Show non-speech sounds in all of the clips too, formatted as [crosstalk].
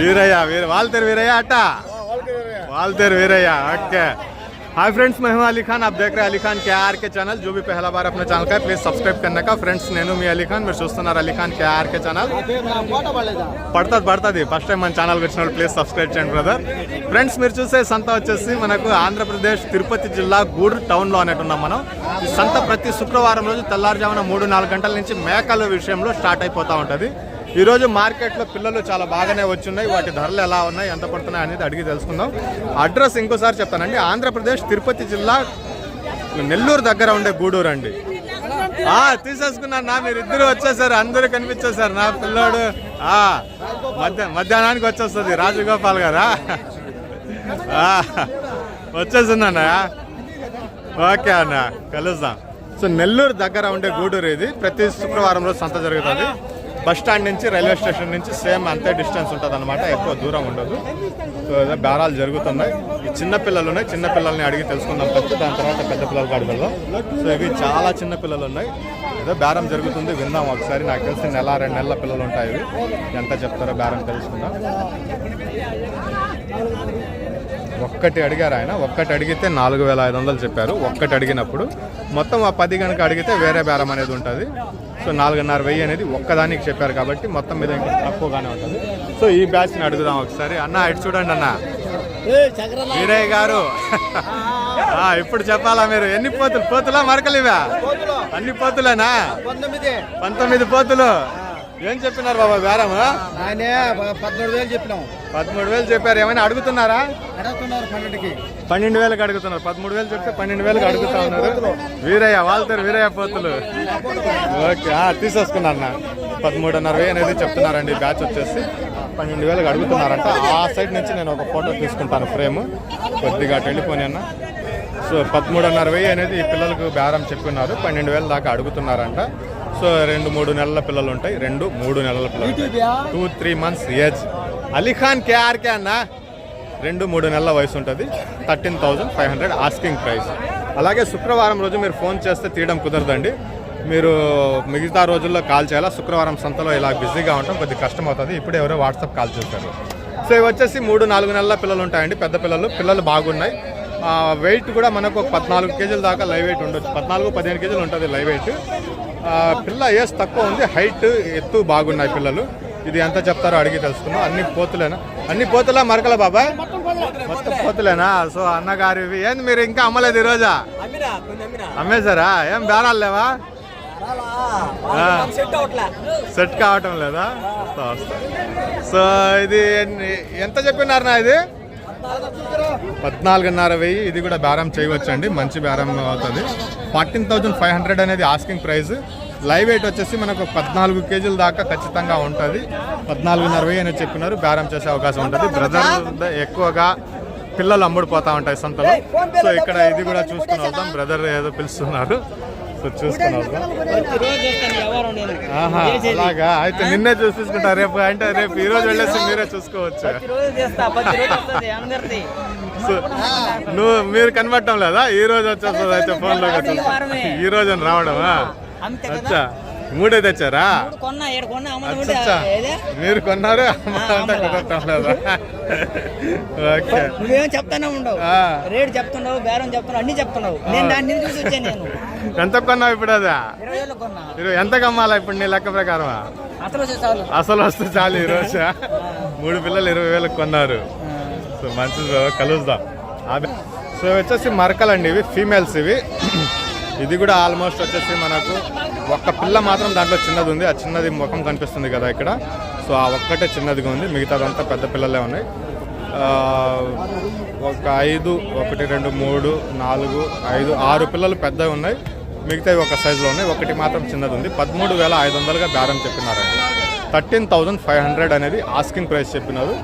వీరయ్య వీర వాల్తేరు వీరయ్య అట్ట Waltair Veerayya okay hi friends मैं हूं अली खान आप देख रहे हैं अली खान के आर के चैनल जो भी पहला बार अपने चैनल का है प्लीज सब्सक्राइब करने का ఫ్రెండ్స్ నేను మీ అలీ ఖాన్ మీరు చూస్తున్నారు Ali Khan KR K channel పడుతుంది పడుతుంది ఫస్ట్ టైం మన ఛానల్కి వచ్చినప్పుడు ప్లీజ్ సబ్స్క్రైబ్ చేయండి బ్రదర్ ఫ్రెండ్స్ మీరు చూసే సంత వచ్చేసి మనకు ఆంధ్రప్రదేశ్ తిరుపతి జిల్లా గూడూరు టౌన్లో అనేటు ఉన్నాం మనం ఈ సంత ప్రతి శుక్రవారం రోజు తెల్లారుజామున మూడు నాలుగు గంటల నుంచి మేకల విషయంలో స్టార్ట్ అయిపోతూ ఉంటుంది ఈరోజు మార్కెట్లో పిల్లలు చాలా బాగానే వచ్చున్నాయి. వాటి ధరలు ఎలా ఉన్నాయి ఎంత పడుతున్నాయి అనేది అడిగి తెలుసుకుందాం. అడ్రస్ ఇంకోసారి చెప్తానండి. ఆంధ్రప్రదేశ్ తిరుపతి జిల్లా నెల్లూరు దగ్గర ఉండే గూడూరు అండి. తీసేసుకున్నాను నా మీరు ఇద్దరు వచ్చేసారు. అందరూ కనిపించేశారు నా పిల్లోడు మధ్య మధ్యాహ్నానికి వచ్చేస్తుంది. రాజగోపాల్ గారా? వచ్చేసిందన్న. ఓకే అన్న కలుద్దాం. సో నెల్లూరు దగ్గర ఉండే గూడూరు ఇది. ప్రతి శుక్రవారం రోజు సంత జరుగుతుంది. బస్ స్టాండ్ నుంచి రైల్వే స్టేషన్ నుంచి సేమ్ అంతే డిస్టెన్స్ ఉంటుంది అనమాట ఎక్కువ దూరం ఉండదు. సో ఏదో బేరాలు జరుగుతున్నాయి. ఈ చిన్న పిల్లలు ఉన్నాయి. చిన్న పిల్లల్ని అడిగి తెలుసుకుందాం ఫస్ట్. దాని తర్వాత పెద్ద పిల్లలు కాడికి సో ఇవి చాలా చిన్న పిల్లలు ఉన్నాయి. ఏదో బేరం జరుగుతుంది. విందాం ఒకసారి. నాకు తెలిసి నెల రెండు నెలల పిల్లలు ఉంటాయి ఇవి. ఎంత చెప్తారో బేరం తెలుసుకుందాం. ఒక్కటి అడిగారు ఆయన. ఒక్కటి అడిగితే నాలుగు వేల ఐదు వందలు చెప్పారు. ఒక్కటి అడిగినప్పుడు మొత్తం ఆ పది కనుక అడిగితే వేరే బేరం అనేది ఉంటుంది. సో నాలుగున్నర వెయ్యి అనేది ఒక్కదానికి చెప్పారు కాబట్టి మొత్తం మీద ఇంకా తక్కువగానే ఉంటుంది. సో ఈ బ్యాచ్ని అడుగుదాం ఒకసారి. అన్న ఇటు చూడండి అన్న. వీరయ్య గారు. ఇప్పుడు చెప్పాలా మీరు? ఎన్ని పోతులు? పోతులా మరకలు ఇవా అన్ని పోతులేనా? పంతొమ్మిది. పోతులు. ఏం చెప్పినారు బాబా బేరము ఆయనే పద్మూడు వేలు చెప్పినాం. పదమూడు వేలు చెప్పారు. ఏమైనా అడుగుతున్నారా? అడుగుతున్నారు పన్నెండుకి. పన్నెండు వేలకు అడుగుతున్నారు. పదమూడు వేలు చెప్తే పన్నెండు వేలకు అడుగుతా ఉన్నారు. వీరయ్య వాళ్ళతారు వీరయ్య పోతులు. ఓకే ఆ, తీసేసుకున్నారు నా పదమూడున్నర వెయ్యి అనేది చెప్తున్నారండి. బ్యాచ్ వచ్చేసి పన్నెండు వేలకు అడుగుతున్నారంట. ఆ సైడ్ నుంచి నేను ఒక ఫోటో తీసుకుంటాను ఫ్రేమ్. కొద్దిగా వెళ్ళిపోయి అన్న. సో పదమూడున్నర వెయ్యి అనేది ఈ పిల్లలకు బేరం చెప్పినారు. పన్నెండు వేల దాకా అడుగుతున్నారంట. సో రెండు మూడు నెలల పిల్లలు ఉంటాయి రెండు మూడు నెలల పిల్లలు two three months age Alikhan KRK అన్న? రెండు మూడు నెలల వయసు ఉంటుంది thirteen thousand five hundred asking price అలాగే శుక్రవారం రోజు మీరు ఫోన్ చేస్తే తీయడం కుదరదండి. మీరు మిగతా రోజుల్లో కాల్ చేయాలా? శుక్రవారం సంతలో ఇలా బిజీగా ఉంటాం కొద్దిగా కష్టం అవుతుంది ఇప్పుడు ఎవరో వాట్సాప్ కాల్ చేశారు. సో ఇవి వచ్చేసి మూడు నాలుగు నెలల పిల్లలు ఉంటాయండి పెద్ద పిల్లలు. పిల్లలు బాగున్నాయి. వెయిట్ కూడా మనకు ఒక పద్నాలుగు కేజీల దాకా లైవ్ వెయిట్ ఉండొచ్చు. పద్నాలుగు పదిహేను కేజీలు ఉంటుంది లైవ్ వెయిట్ పిల్ల ఏజ్ తక్కువ ఉంది హైట్ ఎత్తు బాగున్నాయి పిల్లలు. ఇది ఎంత చెప్తారో అడిగి తెలుసుకుందాం. అన్ని పోతులేనా? అన్ని పోతులా మరకల బాబాయ్ మొత్తం పోతులేనా? సో అన్నగారు ఇవి. ఏంది మీరు ఇంకా అమ్మలేదు ఈరోజా? అమ్మేశారా? ఏం బేరాలు లేవా. సెట్ కావటం లేదా? సో ఇది ఎంత చెప్పినారు నా ఇది? పద్నాలుగున్నర వెయ్యి ఇది కూడా బేరం చేయవచ్చండి మంచి బేరం అవుతుంది. ఫార్టీన్ థౌజండ్ ఫైవ్ హండ్రెడ్ అనేది ఆస్కింగ్ ప్రైస్ లైవ్ వెయిట్ వచ్చేసి మనకు పద్నాలుగు కేజీల దాకా ఖచ్చితంగా ఉంటుంది. పద్నాలుగున్నర వెయ్యి అనేది చెప్పినారు బేరం చేసే అవకాశం ఉంటుంది. బ్రదర్ ఎక్కువగా పిల్లలు అమ్ముడుపోతా ఉంటాయి సంతలో. సో ఇక్కడ ఇది కూడా చూసుకుని వెళ్దాం. బ్రదర్ ఏదో పిలుస్తున్నారు వెళ్దాం ఆహా అలాగా. అయితే నిన్నే చూసుకుంటా రేపు అంటే రేపు ఈ రోజు వెళ్ళేసి మీరే చూసుకోవచ్చు? నువ్వు మీరు కనబడటం లేదా ఈ రోజు వచ్చేస్తుంది అయితే ఫోన్లో ఈ రోజు రావడమా? అచ్చా. మూడే తెచ్చారా? మీరు కొన్నారు? నువ్వేం చెప్తానే ఉండవు. రేటు చెప్తున్నావు బేరం చెప్తున్నావు అన్ని చెప్తున్నావు. నేను దాన్ని చూసి వచ్చాను నేను. ఎంత కొన్నావు ఇప్పుడు అదా? ఎంత కమ్మాలా ఇప్పుడు నీ లెక్క ప్రకారమా? అసలు వస్తే చాలు. ఈ రోజు? మూడు పిల్లలు ఇరవై వేలకు కొన్నారు. సో మంచిది కలుద్దాం. అదే సో వచ్చేసి మరకలండి ఇవి ఫీమేల్స్ ఇవి. ఇది కూడా ఆల్మోస్ట్ వచ్చేసి మనకు ఒక్క పిల్ల మాత్రం దాంట్లో చిన్నది ఉంది. ఆ చిన్నది ముఖం కనిపిస్తుంది కదా ఇక్కడ. సో ఆ ఒక్కటే చిన్నదిగా ఉంది. మిగతాదంతా పెద్ద పిల్లలే ఉన్నాయి. ఆ, ఒక ఐదు ఒకటి రెండు మూడు నాలుగు ఐదు ఆరు పిల్లలు పెద్దవి ఉన్నాయి. మిగతావి ఒక సైజులో ఉన్నాయి ఒకటి మాత్రం చిన్నది ఉంది. పదమూడు వేల ఐదు వందలుగా బేరం చెప్పినారండి. థర్టీన్ థౌజండ్ ఫైవ్ హండ్రెడ్ అనేది ఆస్కింగ్ ప్రైస్ చెప్పినారు.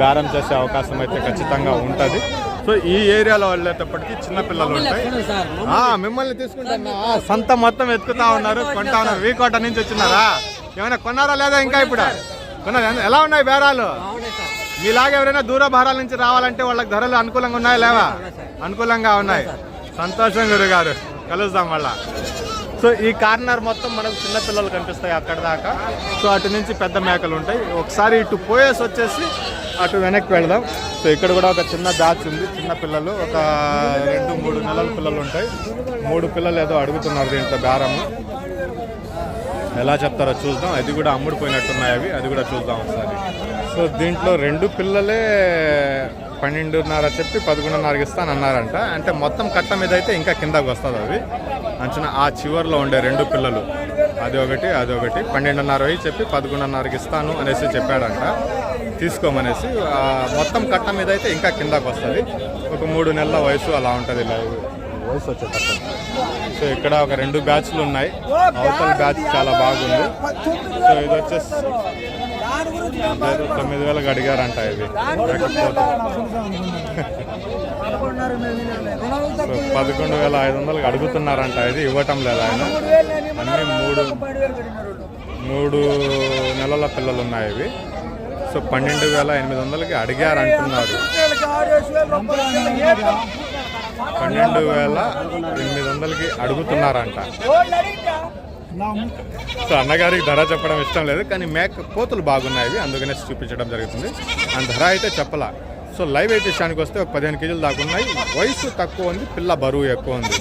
బేరం చేసే అవకాశం అయితే ఖచ్చితంగా ఉంటుంది. సో ఈ ఏరియాలో వెళ్ళేటప్పటికి చిన్న పిల్లలు ఉంటాయి. మిమ్మల్ని తీసుకుంటాను. సంత మొత్తం ఎత్తుకుతా ఉన్నారు. కొంటా ఉన్నారు. వీకోట నుంచి వచ్చినారా? ఏమైనా కొన్నారా లేదా ఇంకా ఇప్పుడు? కొన్నారా? ఎలా ఉన్నాయి బేరాలు? మీలాగా ఎవరైనా దూర భారాల నుంచి రావాలంటే వాళ్ళకి ధరలు అనుకూలంగా ఉన్నాయా లేవా? అనుకూలంగా ఉన్నాయి. సంతోషం గురుగారు. కలుద్దాం మళ్ళా. సో ఈ కార్నర్ మొత్తం మనకు చిన్న పిల్లలు కనిపిస్తాయి అక్కడ దాకా. సో అటు నుంచి పెద్ద మేకలు ఉంటాయి. ఒకసారి ఇటు పోయేసి వచ్చేసి అటు వెనక్కి వెళదాం. సో ఇక్కడ కూడా ఒక చిన్న బ్యాచ్ ఉంది. చిన్న పిల్లలు ఒక రెండు మూడు నెలల పిల్లలు ఉంటాయి. మూడు పిల్లలు ఏదో అడుగుతున్నారు దీంట్లో బేరము. ఎలా చెప్తారో చూద్దాం. అది కూడా అమ్ముడుపోయినట్టున్నాయి అవి. అది కూడా చూద్దాం ఒకసారి. సో దీంట్లో రెండు పిల్లలే పన్నెండున్నర చెప్పి పదకొండున్నరకి ఇస్తానన్నారంట. అంటే మొత్తం కట్ట మీద అయితే ఇంకా కిందకు వస్తుంది అవి. అంచనా ఆ చివర్లో ఉండే రెండు పిల్లలు. అది ఒకటి అది ఒకటి. పన్నెండున్నర అయి చెప్పి పదకొండున్నరకి ఇస్తాను అనేసి చెప్పాడంట. తీసుకోమనేసి మొత్తం కట్ట మీద అయితే ఇంకా కిందకు వస్తుంది. ఒక మూడు నెలల వయసు అలా ఉంటుంది ఇలా వయసు వచ్చేటప్పుడు సో ఇక్కడ ఒక రెండు బ్యాచ్లు ఉన్నాయి. అవతల బ్యాచ్ చాలా బాగుంది. సో ఇది వచ్చేసి లేదు, తొమ్మిది వేలకు అడిగారంట ఇది. సో పదకొండు వేల ఐదు వందలకు అడుగుతున్నారంట ఇది. ఇవ్వటం లేదు ఆయన. అన్ని మూడు మూడు నెలల పిల్లలు ఉన్నాయి ఇవి. సో పన్నెండు వేల ఎనిమిది వందలకి అడిగారంటున్నారు. పన్నెండు వేల ఎనిమిది వందలకి అడుగుతున్నారంట. సో అన్నగారికి ధర చెప్పడం ఇష్టం లేదు కానీ మేక కోతులు బాగున్నాయి అందుకనే చూపించడం జరుగుతుంది. ఆ ధర అయితే చెప్పలా. సో లైవ్ వెయిట్ విషయానికి వస్తే ఒక పదిహేను కేజీలు దాకా ఉన్నాయి. వయసు తక్కువ ఉంది పిల్ల బరువు ఎక్కువ ఉంది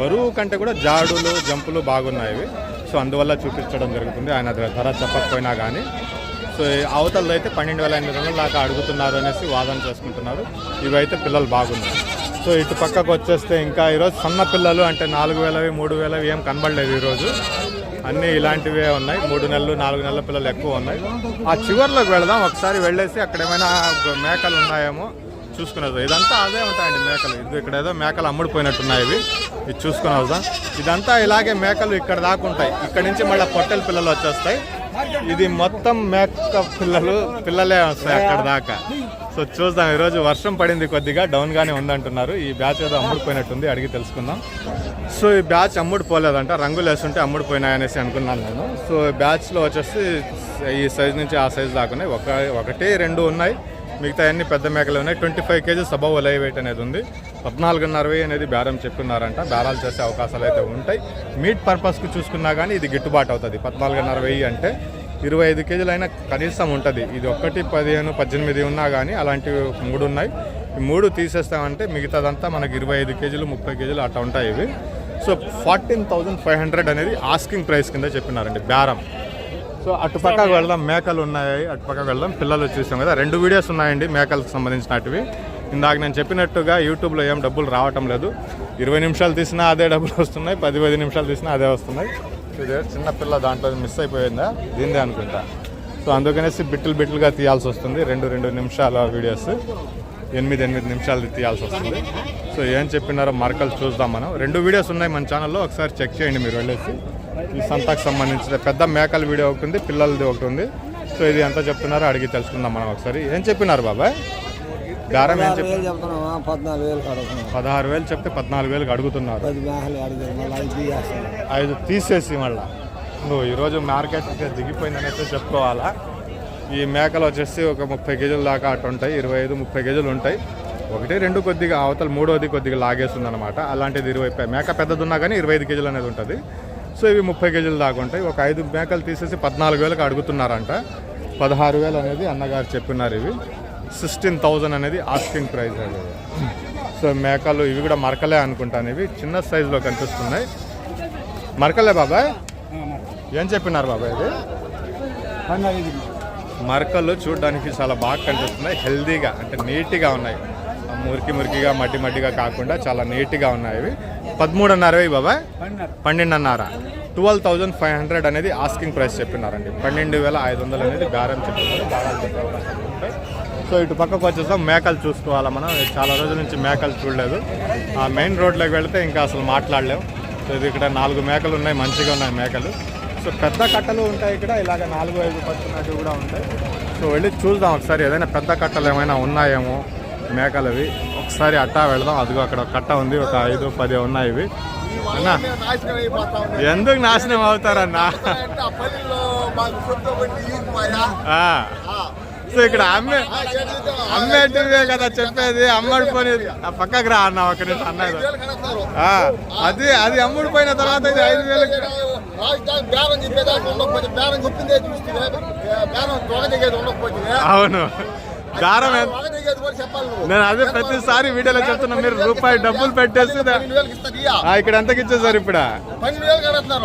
బరువు కంటే కూడా జాడులు జంపులు బాగున్నాయి సో అందువల్ల చూపించడం జరుగుతుంది. ఆయన ధర చెప్పకపోయినా కానీ సో ఈ అయితే పన్నెండు వేల ఎనిమిది వందల దాకా అడుగుతున్నారు అనేసి వాదన చేసుకుంటున్నారు. ఇవైతే పిల్లలు బాగున్నాయి. సో ఇటు పక్కకు వచ్చేస్తే ఇంకా ఈరోజు సన్న పిల్లలు అంటే నాలుగు వేలవి మూడు వేలవి ఏం కనబడలేదు ఈరోజు. అన్నీ ఇలాంటివే ఉన్నాయి. మూడు నెలలు నాలుగు నెలల పిల్లలు ఎక్కువ ఉన్నాయి. ఆ చివర్లోకి వెళదాం. ఒకసారి వెళ్ళేసి అక్కడ ఏమైనా మేకలు ఉన్నాయేమో చూసుకునేది ఇదంతా అదే ఉంటాయండి మేకలు. ఇది ఇక్కడ ఏదో మేకలు అమ్ముడిపోయినట్టున్నాయి ఇవి. ఇది చూసుకుని వద్దాం. ఇదంతా ఇలాగే మేకలు ఇక్కడ దాకా ఉంటాయి. ఇక్కడ నుంచి మళ్ళీ పొట్టెల పిల్లలు వచ్చేస్తాయి. ఇది మొత్తం మేక పిల్లలు పిల్లలే వస్తాయి అక్కడ దాకా. సో చూద్దాం. ఈరోజు వర్షం పడింది కొద్దిగా డౌన్ గానే ఉందంటున్నారు. ఈ బ్యాచ్ ఏదో అమ్ముడుపోయినట్టుంది అడిగి తెలుసుకుందాం. సో ఈ బ్యాచ్ అమ్ముడుపోలేదంట రంగులు వేస్తుంటే అమ్ముడుపోయినాయి అనేసి అనుకున్నాను నేను. సో ఈ బ్యాచ్లో వచ్చేసి ఈ సైజ్ నుంచి ఆ సైజ్ దాకా ఉన్నాయి. ఒక ఒకటి రెండు ఉన్నాయి. మిగతా అన్ని పెద్ద మేకలు ఉన్నాయి. Twenty five KGs above live weight అనేది ఉంది. పద్నాలుగున్నర వెయ్యి అనేది బేరం చెప్తున్నారంట. బేరాలు చేసే అవకాశాలు అయితే ఉంటాయి. మీట్ పర్పస్కి చూసుకున్నా కానీ ఇది గిట్టుబాటు అవుతుంది. పద్నాలుగున్నర వెయ్యి అంటే ఇరవై ఐదు కేజీలు అయినా కనీసం ఉంటుంది. ఇది ఒక్కటి పదిహేను పద్దెనిమిది ఉన్నా కానీ అలాంటివి మూడు ఉన్నాయి. ఈ మూడు తీసేస్తామంటే మిగతాదంతా మనకి ఇరవై ఐదు కేజీలు ముప్పై కేజీలు అట్లా ఉంటాయి ఇవి. So fourteen thousand five hundred అనేది ఆస్కింగ్ ప్రైస్ కింద చెప్పినారండి. బేరం. సో అటు పక్కకు వెళ్దాం మేకలు ఉన్నాయి అటు పక్కకు వెళ్దాం. పిల్లలు చూసాం కదా. రెండు వీడియోస్ ఉన్నాయండి మేకలకు సంబంధించినటివి. ఇందాక నేను చెప్పినట్టుగా యూట్యూబ్లో ఏం డబ్బులు రావటం లేదు. ఇరవై నిమిషాలు తీసినా అదే డబ్బులు వస్తున్నాయి పది పది నిమిషాలు తీసినా అదే వస్తున్నాయి. ఇదే చిన్న పిల్ల దాంట్లో మిస్ అయిపోయిందా? దీందే అనుకుంటా. సో అందుకనేసి బిట్టులు బిట్టులుగా తీయాల్సి వస్తుంది రెండు రెండు నిమిషాల వీడియోస్. ఎనిమిది ఎనిమిది నిమిషాలు తీయాల్సి వస్తుంది. సో ఏం చెప్పినారో మరకలు చూద్దాం మనం. రెండు వీడియోస్ ఉన్నాయి మన ఛానల్లో ఒకసారి చెక్ చేయండి మీరు వెళ్ళేసి. ఈ సంతకు సంబంధించిన పెద్ద మేకల వీడియో ఒకటి ఉంది పిల్లలది ఒకటి ఉంది. సో ఇది ఎంత చెప్తున్నారో అడిగి తెలుసుకుందాం మనం ఒకసారి. ఏం చెప్పినారు బాబాయ్? బేరం ఏం కడుగుతున్నాం పదహారు వేలు చెప్తే పద్నాలుగు వేలకు అడుగుతున్నారు ఐదు తీసేసి మళ్ళా. నువ్వు ఈరోజు మార్కెట్కి దిగిపోయిందని అయితే చెప్పుకోవాలా? ఈ మేకలు వచ్చేసి ఒక ముప్పై కేజీల దాకా అటు ఉంటాయి ఇరవై ఐదు ముప్పై కేజీలు ఉంటాయి. ఒకటి రెండు కొద్దిగా అవతల మూడోది కొద్దిగా లాగేస్తుంది అనమాట అలాంటిది ఇరవై మేక పెద్దది ఉన్నా కానీ ఇరవై ఐదు కేజీలు అనేది ఉంటుంది. సో ఇవి ముప్పై కేజీలు దాకా ఉంటాయి. ఒక ఐదు మేకలు తీసేసి పద్నాలుగు వేలకు అడుగుతున్నారంట. పదహారు వేలు అనేది అన్నగారు చెప్పినారు ఇవి. సిక్స్టీన్ థౌజండ్ అనేది ఆస్కింగ్ ప్రైస్ అది సో మేకలు ఇవి కూడా మరకలే అనుకుంటాను ఇవి. చిన్న సైజులో కనిపిస్తున్నాయి. మరకలే బాబాయ్? ఏం చెప్పినారు బాబాయ్ ఇది? మరకలు చూడడానికి చాలా బాగా కనిపిస్తున్నాయి. హెల్దీగా అంటే నీట్గా ఉన్నాయి. మురికి మురికిగా మట్టి మట్టిగా కాకుండా చాలా నీట్గా ఉన్నాయి ఇవి. పదమూడున్నర ఇవి బాబాయ్ పన్నెండున్నర. ట్వెల్వ్ థౌజండ్ ఫైవ్ హండ్రెడ్ అనేది ఆస్కింగ్ ప్రైస్ చెప్పినారండి. పన్నెండు వేల ఐదు వందలు అనేది అవకాశాలు ఉంటాయి. సో ఇటు పక్కకు వచ్చేసాం. మేకలు చూసుకోవాలా మనం? చాలా రోజుల నుంచి మేకలు చూడలేదు. ఆ మెయిన్ రోడ్లోకి వెళితే ఇంకా అసలు మాట్లాడలేం. సో ఇది ఇక్కడ నాలుగు మేకలు ఉన్నాయి. మంచిగా ఉన్నాయి మేకలు. సో పెద్ద కట్టలు ఉంటాయి ఇక్కడ. ఇలాగ నాలుగు ఐదు పట్టున్నట్టు కూడా ఉంటాయి. సో వెళ్ళి చూద్దాం ఒకసారి ఏదైనా పెద్ద కట్టలు ఏమైనా ఉన్నాయేమో మేకలవి. ఒకసారి అట్టా వెళదాం. అదిగో అక్కడ కట్ట ఉంది. ఒక ఐదు పది ఉన్నాయి ఇవి. అన్నా ఎందుకు నాశనం అవుతారన్నా? ఆ, సో ఇక్కడ అమ్మే అమ్మేటివే కదా చెప్పేది. అమ్మడి పోయి ఆ పక్కకు రా అన్న ఒక నిమిషం అన్నది ఆ, అది అది అమ్ముడు పోయిన తర్వాత ఇది ఐదు రాజధాని బేరం చెప్పేదానికి ఉండకపోతే బేరం చెప్పిందే చూస్తే బేరం తొగ ఉండకపోతే అవును. దారం నేను అదే ప్రతిసారి వీడియోలో చెప్తున్నా మీరు రూపాయి డబ్బులు పెట్టేసి ఇక్కడ ఎంతకి ఇచ్చేసారు ఇప్పుడు?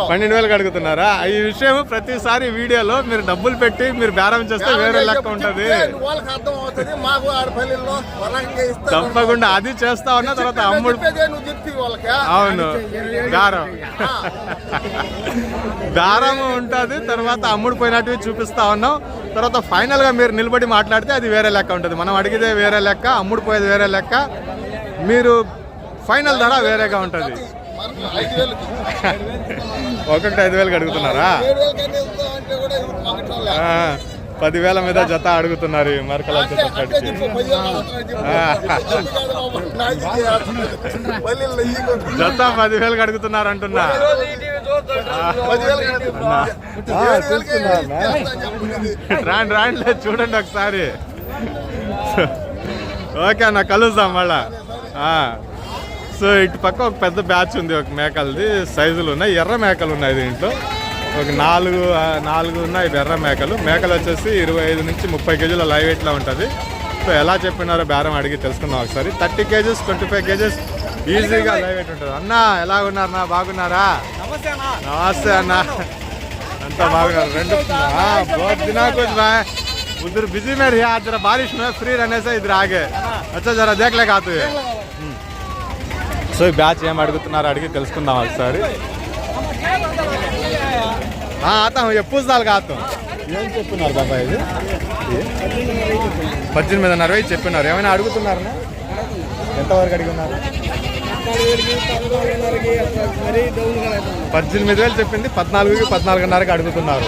పన్నెండు వేలకు అడుగుతున్నారా ఈ విషయం ప్రతిసారి వీడియోలో మీరు డబ్బులు పెట్టి మీరు బేరం చేస్తే వేరే లెక్క ఉంటది. తప్పకుండా అది చేస్తా ఉన్నా తర్వాత అమ్ముడు అవును. దారం దారం ఉంటుంది తర్వాత అమ్ముడు పోయినట్టువి చూపిస్తా ఉన్నాం. తర్వాత ఫైనల్గా మీరు నిలబడి మాట్లాడితే అది వేరే లెక్క ఉంటుంది. మనం అడిగితే వేరే లెక్క అమ్ముడు పోయేది వేరే లెక్క. మీరు ఫైనల్ ధర వేరేగా ఉంటుంది. [laughs] ఒకటి ఐదు వేలకు అడుగుతున్నారా? పదివేల మీద జత అడుగుతున్నారు ఈ మరకలు. జత పదివేలకు అడుగుతున్నారు అంటున్నా. రాండి రాండి చూడండి ఒకసారి. ఓకే అన్న కలుద్దాం మళ్ళా. సో ఇటు పక్క ఒక పెద్ద బ్యాచ్ ఉంది ఒక మేకలది. సైజులు ఉన్నాయి ఎర్ర మేకలు ఉన్నాయి దీంట్లో. ఒక నాలుగు ఆ, నాలుగు ఉన్నాయి ఎర్ర మేకలు మేకలు వచ్చేసి ఇరవై ఐదు నుంచి ముప్పై కేజీల లైవ్ వెయిట్లో ఉంటుంది సో ఎలా చెప్పినారో బేరం అడిగి తెలుసుకుందాం ఒకసారి thirty kgs twenty five kgs ఈజీగా లైవ్ వెయిట్ ఉంటుంది అన్న ఎలా ఉన్నారన్నా బాగున్నారా నమస్తే అన్న అంతా బాగున్నారు రెండు हाँ बहुत दिनों कुछ भाई उधर बिजी में रही आज जरा बारिश में फ्री रहने से इधर आ गए अच्छा जरा देख लेगा आते हुए సో ఈ బ్యాచ్ ఏం అడుగుతున్నారు అడిగి తెలుసుకుందాం ఒకసారి ఆతాం ఎప్పుడు దాల్ కాతాం ఏం చెప్తున్నారు బాబా ఇది? పద్దెనిమిదిన్నర వెయ్యి చెప్పినారు. ఏమైనా అడుగుతున్నారా ఎంతవరకు అడిగి ఉన్నారు పద్దెనిమిది వేలు చెప్పింది పద్నాలుగుకి పద్నాలుగున్నరకి అడుగుతున్నారు.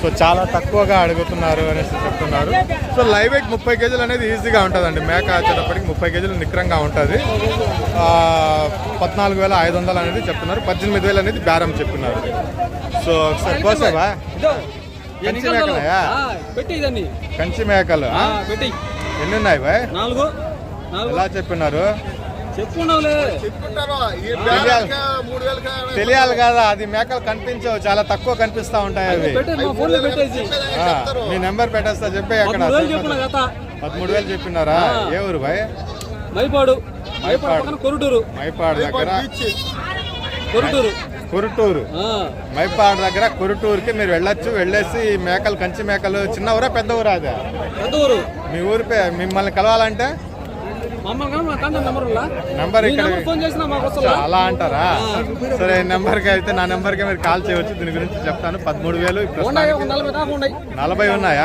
సో చాలా తక్కువగా అడుగుతున్నారు అనేసి చెప్తున్నారు. సో లైవ్ వెయిట్ ముప్పై కేజీలు అనేది ఈజీగా ఉంటుందండి. మేక వచ్చేటప్పటికి ముప్పై కేజీలు నిక్రంగా ఉంటుంది. పద్నాలుగు వేల ఐదు వందలు అనేది చెప్తున్నారు. పద్దెనిమిది వేలు అనేది బేరం చెప్తున్నారు. సో ఒకసారి కోసేవా? కంచి మేకలయా కంచి మేకలు ఎన్ని ఉన్నాయి బాయ్? ఎలా చెప్పినారు? తెలియాలి. కదా అది మేకలు కనిపించవు చాలా తక్కువ కనిపిస్తా ఉంటాయి అవి. మా నెంబర్ పెట్టేస్తా చెప్పే అక్కడ. పదమూడు వేలు చెప్పినారా? ఏ ఊరు బాయ్? మైపాడు. మైపాడు పక్కన కొరుటూరు. మైపాడు దగ్గర. కొరుటూరు. కురుటూరు. ఆ, మైపాడు దగ్గర కురుటూరుకి మీరు వెళ్ళొచ్చు వెళ్ళేసి మేకలు కంచి మేకలు చిన్న ఊరా పెద్ద ఊరా అదే? పెద్ద ఊరు. మీ ఊరి మిమ్మల్ని కలవాలంటే మమ్మల్ని కానీ మా కాంటాక్ట్ నెంబర్ ఇక్కడ అలా అంటారా? సరే నెంబర్కి అయితే నా నెంబర్కి మీరు కాల్ చేయవచ్చు దీని గురించి చెప్తాను. పదమూడు వేలు నలభై ఉన్నాయి.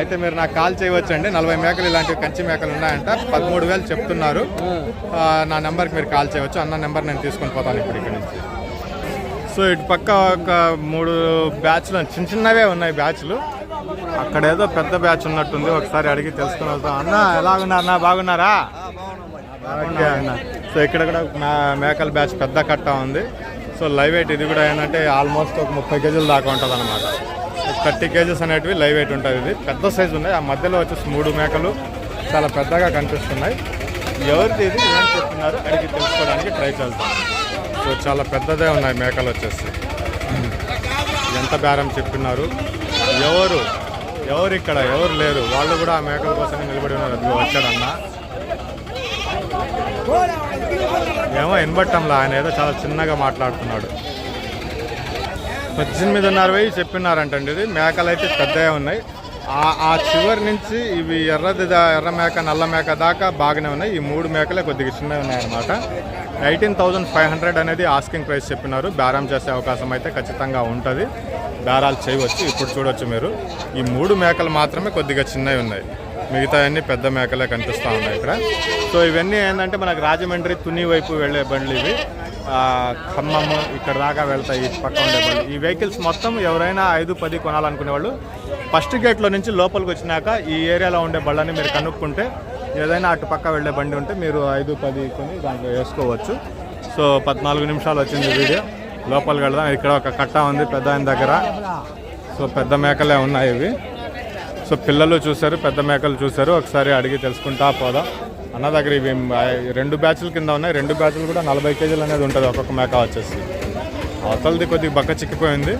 అయితే మీరు నాకు కాల్ చేయవచ్చు అండి నలభై మేకలు ఇలాంటి కంచి మేకలు ఉన్నాయంట. పదమూడు వేలు చెప్తున్నారు. నా నెంబర్కి మీరు కాల్ చేయవచ్చు. అన్న నెంబర్ నేను తీసుకొని పోతాను ఇప్పుడు ఇక్కడ నుంచి. సో ఇటు పక్క ఒక మూడు బ్యాచ్లు చిన్న చిన్నవే ఉన్నాయి బ్యాచ్లు. అక్కడ ఏదో పెద్ద బ్యాచ్ ఉన్నట్టుంది ఒకసారి అడిగి తెలుసుకుని వెళ్తాం అన్న ఎలా ఉన్నారు బాగున్నారా? ఓకే అన్న సో ఇక్కడ కూడా మేకల బ్యాచ్ పెద్ద కట్ట ఉంది. సో లైవ్ వెయిట్ ఇది కూడా ఏంటంటే ఆల్మోస్ట్ ఒక ముప్పై కేజీలు దాకా ఉంటుంది అనమాట థర్టీ కేజెస్ అనేటివి లైవ్ వెయిట్ ఉంటుంది ఇది. పెద్ద సైజు ఉన్నాయి. ఆ మధ్యలో వచ్చేసి మూడు మేకలు చాలా పెద్దగా కనిపిస్తున్నాయి. ఎవరిది ఇది ఏం చెప్తున్నారు అడిగి తెలుసుకోవడానికి ట్రై చేద్దాం. సో చాలా పెద్దదే ఉన్నాయి మేకలు వచ్చేసి. ఎంత బేరం చెప్పినారు? ఎవరు? ఎవరు ఇక్కడ? ఎవరు లేరు? వాళ్ళు కూడా ఆ మేకల కోసం నిలబడి ఉన్నారు. అదిగో వచ్చాడన్న. ఏమో వినబట్టంలా ఆయన ఏదో చాలా చిన్నగా మాట్లాడుతున్నాడు. పద్దెనిమిదిన్నర వెయ్యి చెప్పినారంటండి ఇది. మేకలు అయితే పెద్దగా ఉన్నాయి. ఆ ఆ చివరి నుంచి ఇవి ఎర్రది దా- ఎర్ర మేక నల్ల మేక దాకా బాగానే ఉన్నాయి. ఈ మూడు మేకలే కొద్దిగా చిన్నవి ఉన్నాయన్నమాట. ఎయిటీన్ థౌజండ్ ఫైవ్ హండ్రెడ్ అనేది ఆస్కింగ్ ప్రైస్ చెప్పినారు. బేరం చేసే అవకాశం అయితే ఖచ్చితంగా ఉంటుంది. బేరాలు చేయవచ్చు ఇప్పుడు చూడొచ్చు మీరు. ఈ మూడు మేకలు మాత్రమే కొద్దిగా చిన్నవి ఉన్నాయి. మిగతా అన్ని పెద్ద మేకలే కనిపిస్తూ ఉన్నాయి ఇక్కడ. సో ఇవన్నీ ఏంటంటే మనకు రాజమండ్రి తుని వైపు వెళ్ళే బండ్లు ఇవి. ఖమ్మం ఇక్కడ దాకా వెళ్తాయి పక్క ఉండే బండ్లు. ఈ వెహికల్స్ మొత్తం ఎవరైనా ఐదు పది కొనాలనుకునే వాళ్ళు ఫస్ట్ గేట్లో నుంచి లోపలికి వచ్చినాక ఈ ఏరియాలో ఉండే బళ్ళని మీరు కనుక్కుంటే ఏదైనా అటు పక్క వెళ్ళే బండి ఉంటే మీరు ఐదు పది కొని దాంట్లో వేసుకోవచ్చు. సో పద్నాలుగు నిమిషాలు వచ్చింది వీడియో. లోపలికి వెళ్దాం. ఇక్కడ ఒక కట్ట ఉంది పెద్ద ఆయన దగ్గర. సో పెద్ద మేకలే ఉన్నాయి ఇవి. సో పిల్లలు చూశారు పెద్ద మేకలు చూశారు. ఒకసారి అడిగి తెలుసుకుంటా పోదాం. అన్న దగ్గర ఇవి రెండు బ్యాచ్ల కింద ఉన్నాయి. రెండు బ్యాచ్లు కూడా నలభై కేజీలు అనేది ఉంటుంది ఒక్కొక్క మేక వచ్చేసి. అవతలది కొద్దిగా బక్క చిక్కిపోయింది.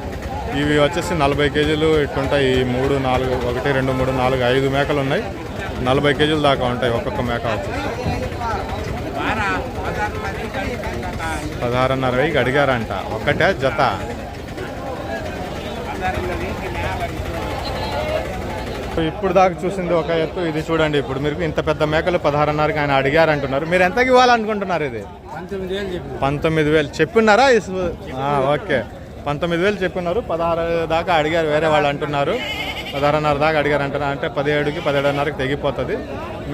ఇవి వచ్చేసి నలభై కేజీలు ఇట్టుంటాయి. ఈ మూడు నాలుగు ఒకటి రెండు మూడు నాలుగు ఐదు మేకలు ఉన్నాయి. నలభై కేజీలు దాకా ఉంటాయి ఒక్కొక్క మేక వచ్చేసి. పదహారున్నర వెయ్యి అడిగారంట. ఒక్కటే జత. ఇప్పుడు దాకా చూసింది ఒక ఎత్తు ఇది చూడండి. ఇప్పుడు మీరు ఇంత పెద్ద మేకలు పదహారున్నరకి ఆయన అడిగారంటున్నారు. మీరు ఎంతకి ఇవ్వాలనుకుంటున్నారు ఇది? పంతొమ్మిది వేలు. చెప్పున్నారా? ఇస్- ఓకే. పంతొమ్మిది వేలు చెప్పున్నారు. పదహారు దాకా అడిగారు. వేరే వాళ్ళు అంటున్నారు. పదహారున్నర దాకా అడిగారు అంటే పదిహేడుకి పదిహేడున్నరకి తెగిపోతుంది.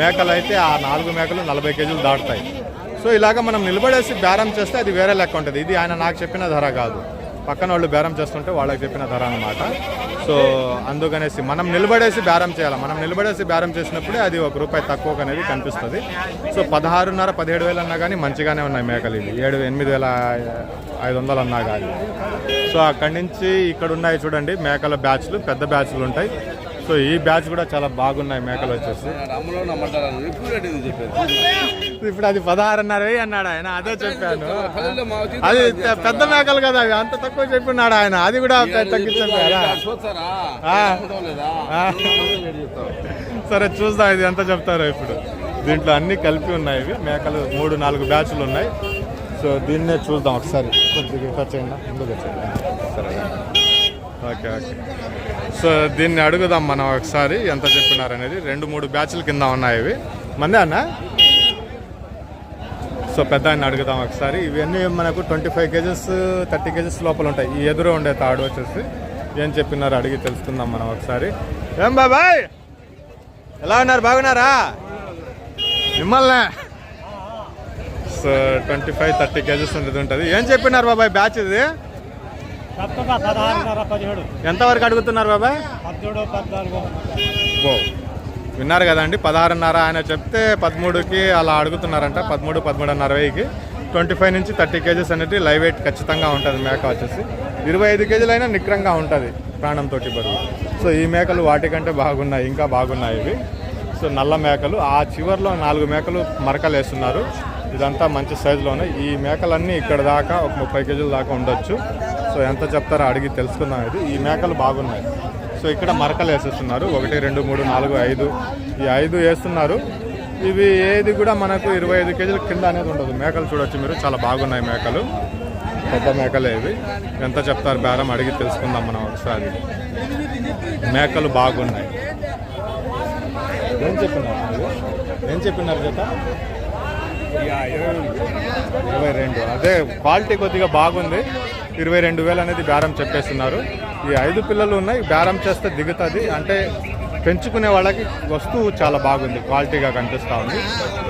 మేకలు అయితే ఆ నాలుగు మేకలు నలభై కేజీలు దాటుతాయి. సో ఇలాగ మనం నిలబడేసి బేరం చేస్తే అది వేరే లెక్క ఉంటుంది. ఇది ఆయన నాకు చెప్పిన ధర కాదు. పక్కన వాళ్ళు బేరం చేస్తుంటే వాళ్ళకి చెప్పిన ధర అన్నమాట. సో అందుకనేసి మనం నిలబడేసి బేరం చేయాలి? మనం నిలబడేసి బేరం చేసినప్పుడే అది ఒక రూపాయి తక్కువ అనేది కనిపిస్తుంది. సో పదహారున్నర పదిహేడు వేలు అన్నా కానీ మంచిగానే ఉన్నాయి మేకలు ఇవి. ఏడు ఎనిమిది వేల ఐదు వందలు అన్నా కానీ సో అక్కడి నుంచి ఇక్కడ ఉన్నాయి చూడండి మేకల బ్యాచ్లు పెద్ద బ్యాచ్లు ఉంటాయి. సో ఈ బ్యాచ్ కూడా చాలా బాగున్నాయి మేకలు వచ్చేసి. ఇప్పుడు అది పదహారున్నర వెయ్యి అన్నాడు ఆయన అదే చెప్పాను. అది పెద్ద మేకలు కదా అవి అంత తక్కువ చెప్పినాడు ఆయన. అది కూడా తగ్గించారా సరే చూద్దాం ఇది ఎంత చెప్తారో ఇప్పుడు. దీంట్లో అన్ని కలిపి ఉన్నాయి ఇవి. మేకలు మూడు నాలుగు బ్యాచ్లు ఉన్నాయి. సో దీన్నే చూద్దాం ఒకసారి. కొద్దిగా ఇటు వచ్చేయండి ముందుకు వచ్చేయండి సరే. Okay okay. సో దీన్ని అడుగుదాం మనం ఒకసారి ఎంత చెప్పినారనేది రెండు మూడు బ్యాచ్ల కింద ఉన్నాయి ఇవి. మందే అన్న? సో పెద్ద ఆయన అడుగుదాం ఒకసారి. ఇవన్నీ మనకు twenty five KGs thirty KGs లోపల ఉంటాయి. ఈ ఎదురు ఉండే తాడు వచ్చేసి ఏం చెప్పినారు అడిగి తెలుసుకుందాం మనం ఒకసారి. ఏం బాబాయ్? ఎలా ఉన్నారు? బాగున్నారా? మిమ్మల్నే. So twenty five thirty KGs ఉండేది ఉంటుంది. ఏం చెప్పినారు బాబాయ్ బ్యాచ్ ఇది? ఎంతవరకు అడుగుతున్నారు ఓ విన్నారు కదండి పదహారున్నర ఆయన చెప్తే పదమూడుకి అలా అడుగుతున్నారంట పదమూడు పదమూడున్నర వెయ్యికి. ట్వంటీ ఫైవ్ నుంచి థర్టీ కేజెస్ అనేది లైవ్ వెయిట్ ఖచ్చితంగా ఉంటుంది మేక వచ్చేసి. ఇరవై ఐదు కేజీలైనా నిక్రంగా ఉంటుంది ప్రాణంతో బరువు. సో ఈ మేకలు వాటికంటే బాగున్నాయి ఇంకా బాగున్నాయి ఇవి. సో నల్ల మేకలు ఆ చివర్లో నాలుగు మేకలు మరకలు వేస్తున్నారు. ఇదంతా మంచి సైజులో ఉన్నాయి ఈ మేకలన్నీ ఇక్కడ దాకా ఒక ముప్పై కేజీల దాకా ఉండొచ్చు. సో ఎంత చెప్తారో అడిగి తెలుసుకుందాం. ఇది ఈ మేకలు బాగున్నాయి. సో ఇక్కడ మరకలు వేసేస్తున్నారు. ఒకటి రెండు మూడు నాలుగు ఐదు. ఈ ఐదు వేస్తున్నారు. ఇవి ఏది కూడా మనకు ఇరవై ఐదు కేజీల కింద అనేది ఉండదు. మేకలు చూడొచ్చు మీరు. చాలా బాగున్నాయి మేకలు. పెద్ద మేకలే ఇవి. ఎంత చెప్తారు బేరం అడిగి తెలుసుకుందాం మనం ఒకసారి. మేకలు బాగున్నాయి. ఏం చెప్పినారు ఏం చెప్పినారు జత? ఇరవై రెండు. అదే క్వాలిటీ కొద్దిగా బాగుంది. ఇరవై రెండు వేలు అనేది బేరం చెప్పేస్తున్నారు. ఈ ఐదు పిల్లలు ఉన్నాయి బేరం చేస్తే దిగుతుంది. అంటే పెంచుకునే వాళ్ళకి వస్తువు చాలా బాగుంది క్వాలిటీగా కనిపిస్తూ ఉంది.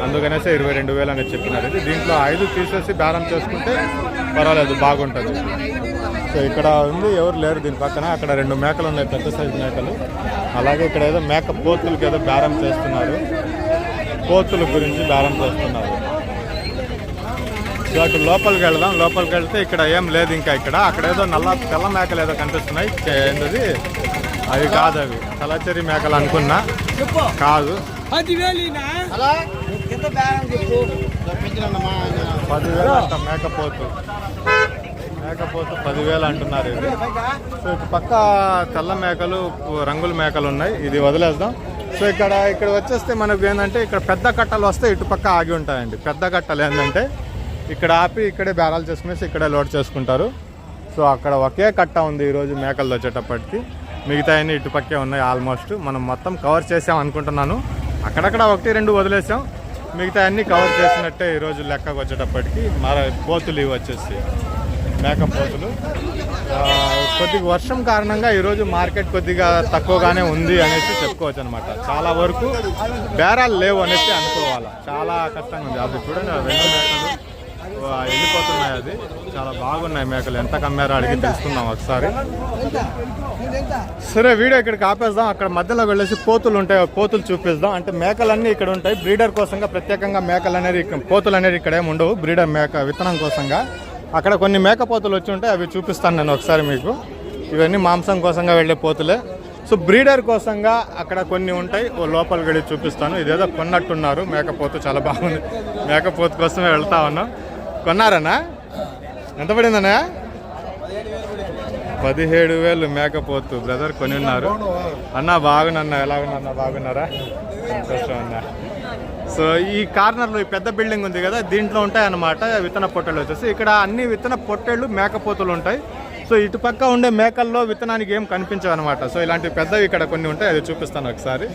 అందుకనేసే ఇరవై రెండు వేలు అనేది చెప్పినారు. ఇది దీంట్లో ఐదు తీసేసి బేరం చేసుకుంటే పర్వాలేదు బాగుంటుంది. సో ఇక్కడ ఉంది ఎవరు లేరు దీని పక్కన. అక్కడ రెండు మేకలు ఉన్నాయి పెద్ద సైజు మేకలు. అలాగే ఇక్కడ ఏదో మేక పోతులకి ఏదో బేరం చేస్తున్నారు. పోతుల గురించి బేరం చేస్తున్నారు. అటు లోపలికి వెళ్దాం. లోపలికి వెళ్తే ఇక్కడ ఏం లేదు ఇంకా ఇక్కడ. అక్కడ ఏదో నల్ల తెల్ల మేకలు ఏదో కనిపిస్తున్నాయి. ఏంటది? అవి కాదు అవి. తలచరి మేకలు అనుకున్నా. కాదు. అలా? ఎంత బేరం చెప్పు. పెంచినమ్మా పదివేలు అంట మేకపోతు. మేకపోతు పదివేలు అంటున్నారు ఇది. సో ఇటు పక్క తెల్ల మేకలు రంగుల మేకలు ఉన్నాయి. ఇది వదిలేద్దాం. సో ఇక్కడ ఇక్కడ వచ్చేస్తే మనకు ఏంటంటే ఇక్కడ పెద్ద కట్టలు వస్తే ఇటు పక్క ఆగి ఉంటాయండి. పెద్ద కట్టలు ఏంటంటే ఇక్కడ ఆపి ఇక్కడే బేరాలు చేసుకునేసి ఇక్కడే లోడ్ చేసుకుంటారు. సో అక్కడ ఒకే కట్ట ఉంది ఈరోజు మేకలు వచ్చేటప్పటికి మిగతా అన్ని ఇటుపక్కే ఉన్నాయి ఆల్మోస్ట్. మనం మొత్తం కవర్ చేసాం అనుకుంటున్నాను. అక్కడక్కడ ఒకటి రెండు వదిలేసాం. మిగతా అన్ని కవర్ చేసినట్టే ఈరోజు లెక్కకు వచ్చేటప్పటికి. మర పోతులు ఇవి వచ్చేసి మేక పోతులు. కొద్దిగా వర్షం కారణంగా ఈరోజు మార్కెట్ కొద్దిగా తక్కువగానే ఉంది అనేసి చెప్పుకోవచ్చు అనమాట చాలా వరకు బేరాలు లేవు అనేసి అనుకోవాలి. చాలా కష్టంగా ఉంది. అది చూడండి రెండు మేకలు. వెళ్ళిపోతున్నాయి అది. చాలా బాగున్నాయి మేకలు. ఎంత కమ్మారో అడిగి తెలుసుకుందాం ఒకసారి. సరే వీడియో ఇక్కడికి ఆపేద్దాం. అక్కడ మధ్యలో వెళ్ళేసి పోతులు ఉంటాయి. పోతులు చూపిద్దాం. అంటే మేకలన్నీ ఇక్కడ ఉంటాయి. బ్రీడర్ కోసంగా ప్రత్యేకంగా మేకలు అనేది పోతులు అనేది ఇక్కడ ఏమి ఉండవు. బ్రీడర్ మేక విత్తనం కోసంగా. అక్కడ కొన్ని మేక పోతులు వచ్చి ఉంటాయి. అవి చూపిస్తాను నేను ఒకసారి మీకు. ఇవన్నీ మాంసం కోసంగా వెళ్ళే పోతులే. సో బ్రీడర్ కోసంగా అక్కడ కొన్ని ఉంటాయి. ఓ లోపల గడి చూపిస్తాను. ఇదేదో కొన్నట్టున్నారు. మేకపోతు చాలా బాగుంది. మేకపోతు కోసమే వెళ్తా ఉన్నాం. కొన్నారన్నా? ఎంత పడిందన్నా? పదిహేడు వేలు మేకపోతు బ్రదర్ కొని ఉన్నారు అన్న బాగున్నా ఎలా ఉన్నా బాగున్నారా? సంతోషం అన్న. సో ఈ కార్నర్లో ఈ పెద్ద బిల్డింగ్ ఉంది కదా దీంట్లో ఉంటాయి అన్నమాట విత్తన పొట్టెలు వచ్చేసి. ఇక్కడ అన్ని విత్తన పొట్టేళ్ళు మేకపోతులు ఉంటాయి. సో ఇటు పక్క ఉండే మేకల్లో విత్తనానికి ఏం కనిపించవు అనమాట సో ఇలాంటి పెద్దవి ఇక్కడ కొన్ని ఉంటాయి అది చూపిస్తాను ఒకసారి.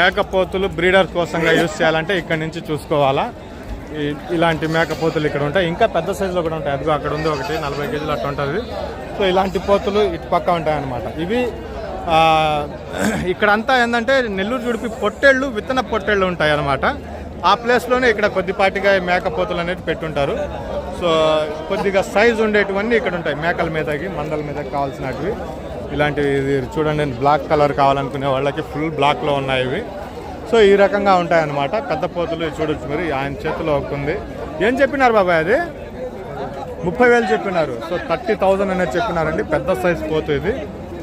మేకపోతులు బ్రీడర్ కోసంగా యూస్ చేయాలంటే ఇక్కడ నుంచి చూసుకోవాలా. ఇలాంటి మేకపోతులు ఇక్కడ ఉంటాయి. ఇంకా పెద్ద సైజులో కూడా ఉంటాయి. అదిగో అక్కడ ఉంది ఒకటి నలభై కేజీలు అట్లా ఉంటుంది. సో ఇలాంటి పోతులు ఇటు పక్క ఉంటాయి అన్నమాట. ఇవి ఇక్కడంతా ఏంటంటే నెల్లూరు జుడిపి పొట్టేళ్ళు విత్తన పొట్టేళ్ళు ఉంటాయి అన్నమాట. ఆ ప్లేస్లోనే ఇక్కడ కొద్దిపాటిగా మేకపోతులు అనేది పెట్టుంటారు. సో కొద్దిగా సైజు ఉండేటివన్నీ ఇక్కడ ఉంటాయి. మేకల మీదకి మందల మీద కావాల్సినవి ఇలాంటివి ఇది చూడండి బ్లాక్ కలర్ కావాలనుకునే వాళ్ళకి ఫుల్ బ్లాక్లో ఉన్నాయి ఇవి. సో ఈ రకంగా ఉంటాయన్నమాట. పెద్ద పోతులు చూడొచ్చు మీరు ఆయన చేతిలో ఉంది. ఏం చెప్పినారు బాబాయ్ అది? ముప్పై వేలు చెప్పినారు. సో థర్టీ థౌజండ్ అనేది చెప్పినారండి. పెద్ద సైజ్ పోతు ఇది.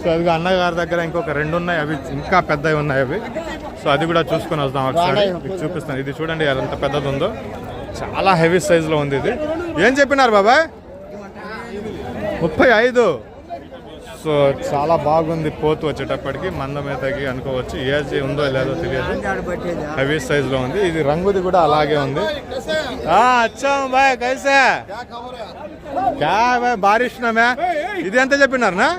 సో అది అన్నగారి దగ్గర ఇంకొక రెండు ఉన్నాయి. అవి ఇంకా పెద్దవి ఉన్నాయి అవి. సో అది కూడా చూసుకొని వద్దాం ఒకసారి. చూపిస్తాను. ఇది చూడండి ఎంత పెద్దది ఉందో. చాలా హెవీ సైజులో ఉంది ఇది. ఏం చెప్పినారు బాబాయ్? ముప్పై ఐదు. సో చాలా బాగుంది పోతు వచ్చేటప్పటికి మందమేతకి అనుకోవచ్చు. ఏజ్ ఉందో లేదో తెలియదు. హెవీ సైజ్లో ఉంది. ఇది రంగుది కూడా అలాగే ఉంది. అచ్చా బాయ్ బారిష్ ఇది ఎంత చెప్పినారనా?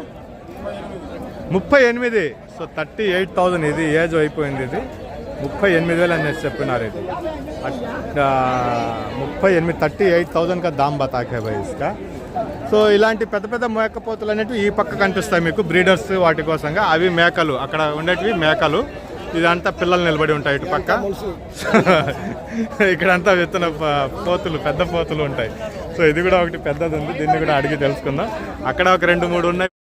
ముప్పై ఎనిమిది. సో థర్టీ ఎయిట్ థౌజండ్ ఇది ఏజ్ అయిపోయింది ఇది. ముప్పై ఎనిమిది వేలు అని చెప్పినారు ఇది. ముప్పై ఎనిమిది థర్టీ ఎయిట్ థౌజండ్ కా దామ్ బతాకే భాయ్ ఇస్కా. సో ఇలాంటి పెద్ద పెద్ద మేకపోతులు అనేవి ఈ పక్క కనిపిస్తాయి మీకు. బ్రీడర్స్ వాటి కోసంగా. అవి మేకలు. అక్కడ ఉండేటివి మేకలు. ఇదంతా పిల్లలు నిలబడి ఉంటాయి ఇటు పక్క. [laughs] ఇక్కడంతా విత్తన పోతులు పెద్ద పోతులు ఉంటాయి. సో ఇది కూడా ఒకటి పెద్దది ఉంది. దీన్ని కూడా అడిగి తెలుసుకుందాం. అక్కడ ఒక రెండు మూడు ఉన్నాయి.